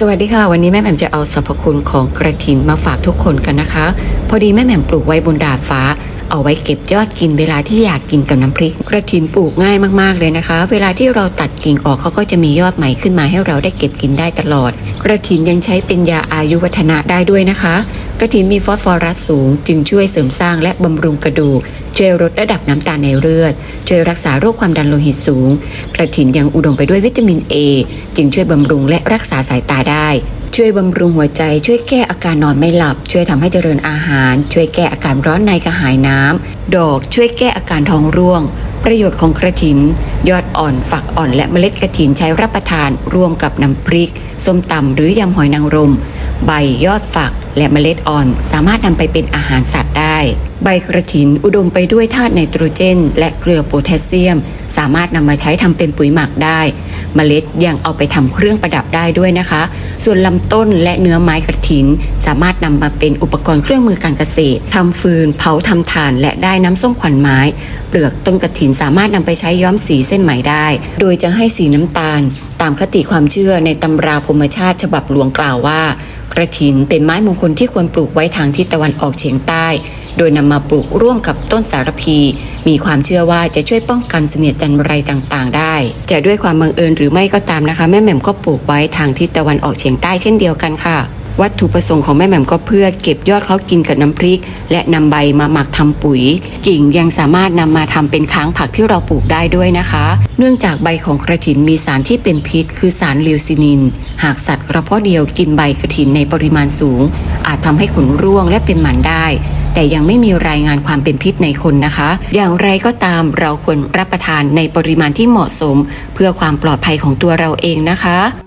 สวัสดีค่ะ วันนี้แม่แหม่มจะเอาสรรพคุณของกระถินมาฝากทุกคนกันนะคะ พอดีแม่แหม่มปลูกไว้บนดาดฟ้า เอาไว้เก็บยอดกินเวลาที่อยากกินกับน้ำพริก กระถินปลูกง่ายมากๆเลยนะคะ เวลาที่เราตัดกิ่งออกเขาก็จะมียอดใหม่ขึ้นมาให้เราได้เก็บกินได้ตลอด กระถินยังใช้เป็นยาอายุวัฒนะได้ด้วยนะคะ กระถินมีฟอสฟอรัสสูง จึงช่วยเสริมสร้างและบำรุงกระดูก ช่วยลดระดับน้ำตาลในเลือด ช่วยรักษาโรคความดันโลหิตสูง กระถินยังอุดมไปด้วยวิตามิน A จึงช่วยบำรุงและรักษาสายตาได้ ช่วยบำรุงหัวใจ ช่วยแก้อาการนอนไม่หลับ ช่วยทำให้เจริญอาหาร ช่วยแก้อาการร้อนในกระหายน้ำดอกช่วยแก้อาการท้องร่วงประโยชน์ของกระถิน ยอดอ่อนฝักอ่อนและเมล็ดกระถินใช้รับประทาน ร่วมกับน้ำพริก ส้มตำหรือยำหอยนางรม ใบยอดฝัก และเมล็ดอ่อนสามารถนำไปเป็นอาหารสัตว์ได้ ใบกระถินอุดมไปด้วยธาตุไนโตรเจน และเกลือโพแทสเซียม สามารถนำมาใช้ทำเป็นปุ๋ยหมักได้ เมล็ดยังเอาไปทำเครื่องประดับได้ด้วยนะคะ ส่วนลำต้นและเนื้อไม้กระถิน สามารถนำมาเป็นอุปกรณ์เครื่องมือการเกษตรทำฟืน เผาทำถ่าน และได้น้ำส้มขวัญไม้ เปลือกต้นกระถินสามารถนำไปใช้ย้อมสีเส้นไหมได้ โดยจะให้สีน้ำตาล ตามคติความเชื่อในตำราพรมชาติฉบับหลวงกล่าวว่า กระถินเป็นไม้มงคลที่ควรปลูกไว้ทางทิศตะวันออกเฉียงใต้ โดยนำมาปลูกร่วมกับต้นสารพี มีความเชื่อว่าจะช่วยป้องกันเสนียดจันไรต่างๆ ได้ จะด้วยความบังเอิญหรือไม่ก็ตามนะคะ แม่แหม่มก็ปลูกไว้ทางทิศตะวันออกเฉียงใต้เช่นเดียวกันค่ะ วัตถุประสงค์ของแม่แหม่มก็เพื่อเก็บยอดเขากินกับน้ำพริก และนำใบมาหมักทำปุ๋ย กิ่งยังสามารถนำมาทำเป็นค้างผักที่เราปลูกได้ด้วยนะคะ เนื่องจากใบของกระถินมีสารที่เป็นพิษ คือสารลิวซินิน หากสัตว์กระเพาะเดียวกินใบกระถินในปริมาณสูง อาจทำให้ขนร่วงและเป็นหมันได้ แต่ยังไม่มีรายงานความเป็นพิษในคนนะคะ อย่างไรก็ตามเราควรรับประทานในปริมาณที่เหมาะสม เพื่อความปลอดภัยของตัวเราเองนะคะ